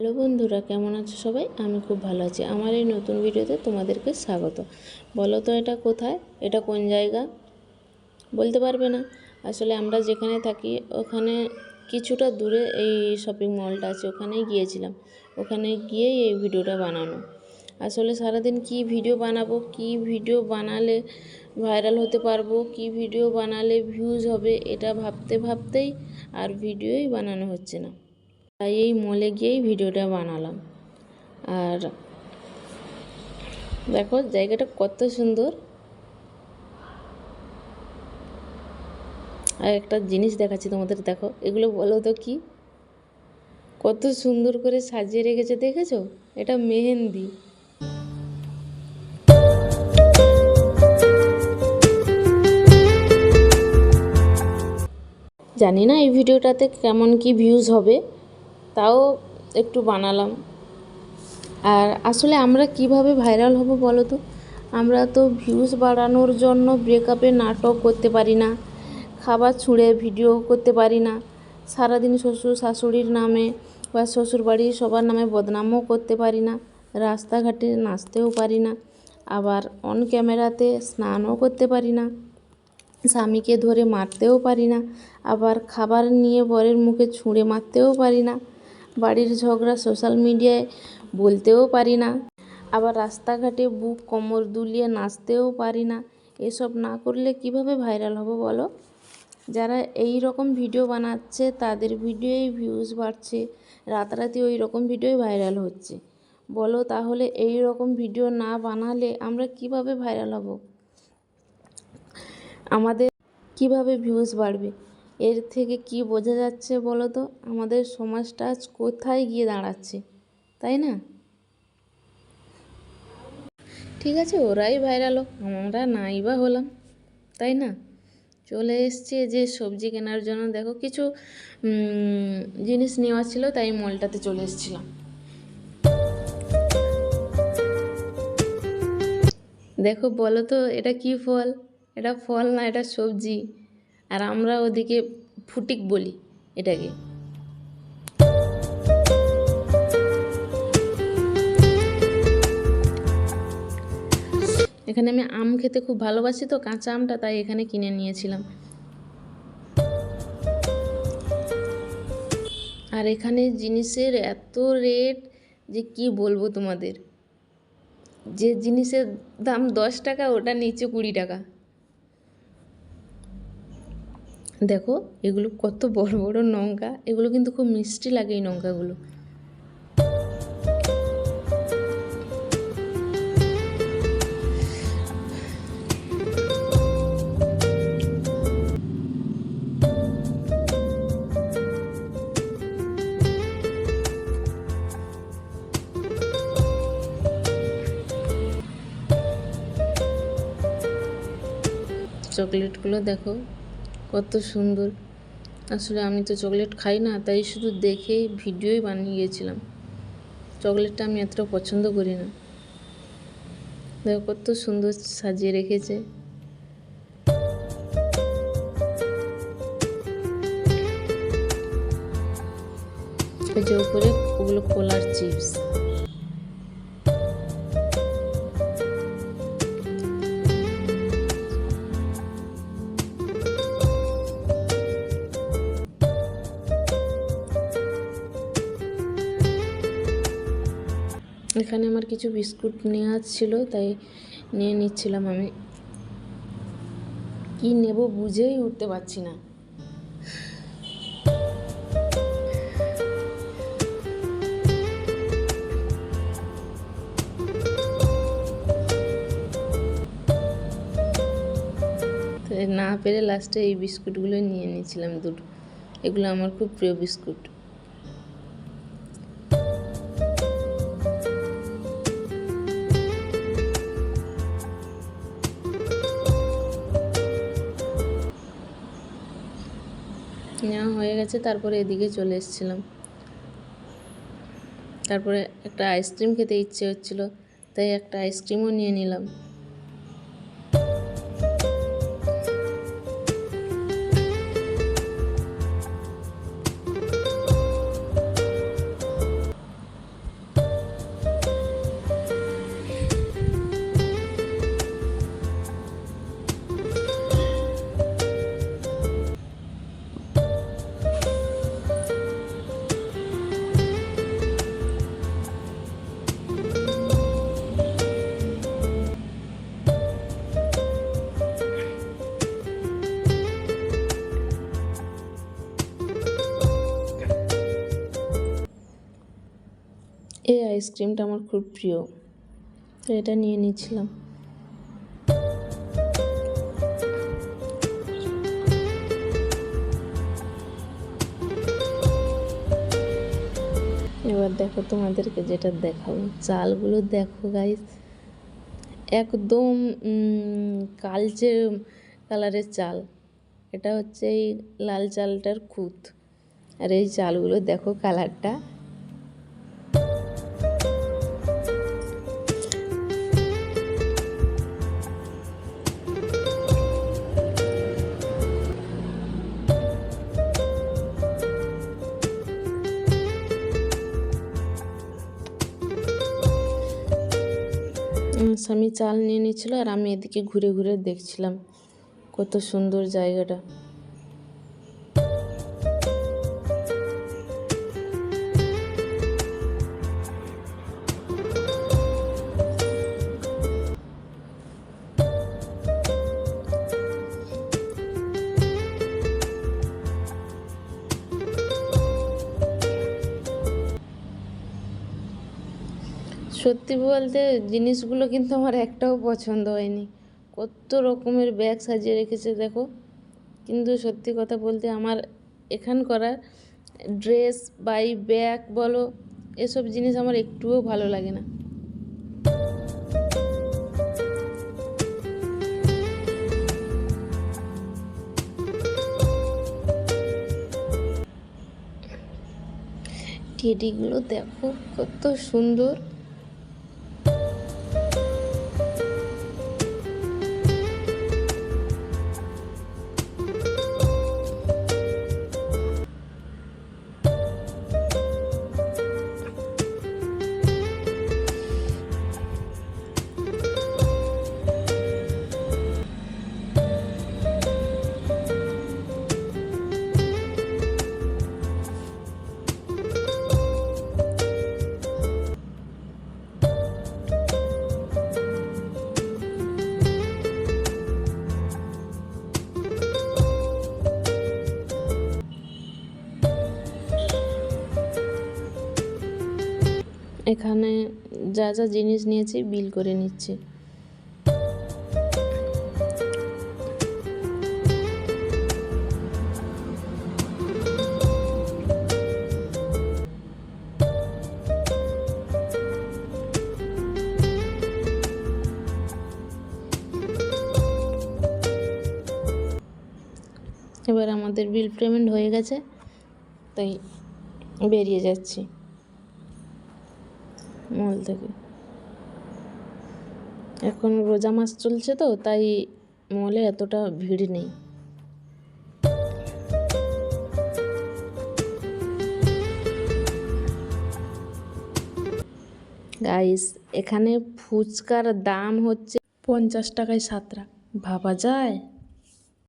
Hello বন্ধুরা, কেমন আছো সবাই? আমি খুব ভালো আছি। আমার এই নতুন ভিডিওতে তোমাদেরকে স্বাগত। বলো তো এটা কোথায়? এটা কোন জায়গা? বলতে পারবে না। আসলে আমরা যেখানে থাকি, ওখানে কিছুটা দূরে এই শপিং মলটা আছে। ওখানেই গিয়েছিলাম। ওখানে গিয়েই এই ভিডিওটা বানানো। আসলে সারাদিন কি ভিডিও বানাবো, কি ভিডিও বানালে ভাইরাল হতে পারব, কি ভিডিও বানালে ভিউজ হবে, এটা ভাবতে ভাবতেই আর ভিডিওই বানানো হচ্ছে না। তাই এই মলে গিয়েই ভিডিওটা বানালাম। আর দেখো, জায়গাটা কত সুন্দর। আর একটা জিনিস দেখাচ্ছি তোমাদের, দেখো, এগুলো বলো তো কি? কত সুন্দর করে সাজিয়ে রেখেছে, দেখেছ? এটা মেহেন্দি। জানি না এই ভিডিওটাতে কেমন কি ভিউজ হবে। তাও একটু বানালাম। আর আসলে আমরা কীভাবে ভাইরাল হব বলো তো? আমরা তো ভিউজ বাড়ানোর জন্য ব্রেকআপে নাটক করতে পারি না, খাবার ছুঁড়ে ভিডিও করতে পারি না, সারাদিন শ্বশুর শাশুড়ির নামে বা শ্বশুর বাড়ির সবার নামে বদনামও করতে পারি না, রাস্তাঘাটে নাচতেও পারি না, আবার অন ক্যামেরাতে স্নানও করতে পারি না, স্বামীকে ধরে মারতেও পারি না, আবার খাবার নিয়ে বরের মুখে ছুঁড়ে মারতেও পারি না বাড়ির ঝগড়া সোশ্যাল মিডিয়ায় বলতেও পারি না। আবার রাস্তাঘাটে বুক কোমর দুলিয়ে নাচতেও পারি না। এসব না করলে কীভাবে ভাইরাল হব বলো? যারা এই রকম ভিডিও বানাচ্ছে, তাদের ভিডিওই ভিউজ বাড়ছে। রাতারাতি ওই রকম ভিডিওই ভাইরাল হচ্ছে। বলো তাহলে এই রকম ভিডিও না বানালে আমরা কীভাবে ভাইরাল হব? আমাদের কীভাবে ভিউজ বাড়বে? এর থেকে কি বোঝা যাচ্ছে বলো তো? আমাদের সমাজটা আজ কোথায় গিয়ে দাঁড়াচ্ছে, তাই না? ঠিক আছে, ওরাই ভাইরাল হোক, আমরা নাই বা হলাম, তাই না? চলে এসছে যে সবজি কেনার জন্য। দেখো কিছু জিনিস নেওয়া ছিল, তাই মলটাতে চলে এসেছিলাম। দেখো বলো তো, এটা কি ফল? এটা ফল না, এটা সবজি। আর আমরা ওদিকে ফুটিক বলি এটাকে। এখানে আমি আম খেতে খুব ভালোবাসি তো, কাঁচা আমটা, তাই এখানে কিনে নিয়েছিলাম। আর এখানে জিনিসের এত রেট যে কি বলব তোমাদের? যে জিনিসের দাম দশ টাকা, ওটা নিচে কুড়ি টাকা। দেখো এগুলো কত বড় বড় লঙ্কা এগুলো কিন্তু খুব মিষ্টি লাগে এই লঙ্কাগুলো চকলেটগুলো দেখো কত সুন্দর। আসলে আমি তো চকলেট খাই না, তাই শুধু দেখেই ভিডিওই বানিয়ে গিয়েছিলাম। চকলেটটা আমি এতটা পছন্দ করি না। দেখো কত সুন্দর সাজিয়ে রেখেছে। যে উপরে ওগুলো কোলার চিপস। এখানে আমার কিছু বিস্কুট নেওয়া ছিল, তাই নিয়ে নিচ্ছিলাম আমি। কি নেব বুঝেই উঠতে পারছি না। না পেরে লাস্টে এই বিস্কুটগুলো নিয়ে নিয়েছিলাম দুটো। এগুলো আমার খুব প্রিয় বিস্কুট। গেছে তারপরে এদিকে চলে এসেছিলাম। তারপরে একটা আইসক্রিম খেতে ইচ্ছে হচ্ছিল, তাই একটা আইসক্রিমও নিয়ে নিলাম। আইসক্রিমটা আমার খুব প্রিয়, তো এটা নিয়ে নিচ্ছিলাম। এবার দেখো তোমাদেরকে যেটা দেখাবো। চালগুলো দেখো গাইস একদম কালচে কালারের চাল, এটা হচ্ছে এই লাল চালটার খুঁত। আর এই চালগুলো দেখো কালারটা স্বামী চাল নিয়ে নিচ্ছিল আর আমি এদিকে ঘুরে ঘুরে দেখছিলাম। কত সুন্দর জায়গাটা। সত্যি বলতে জিনিসগুলো কিন্তু আমার একটাও পছন্দ হয়নি। কত রকমের ব্যাগ সাজিয়ে রেখেছে, দেখো। কিন্তু সত্যি কথা বলতে আমার এখানকার ড্রেস, বাই ব্যাগ বলো, এসব জিনিস আমার একটুও ভালো লাগে না। টেডিগুলো দেখো কত সুন্দর। এখানে যা যা জিনিস নিয়েছি, বিল করে নিচ্ছি। এবার আমাদের বিল পেমেন্ট হয়ে গেছে, তাই বেরিয়ে যাচ্ছি। মল থেকে। এখন রোজা মাস চলছে তো, তাই মলে এতটা ভিড় নেই। গাইস এখানে ফুচকার দাম হচ্ছে পঞ্চাশ টাকায় সাতটা। ভাবা যায়?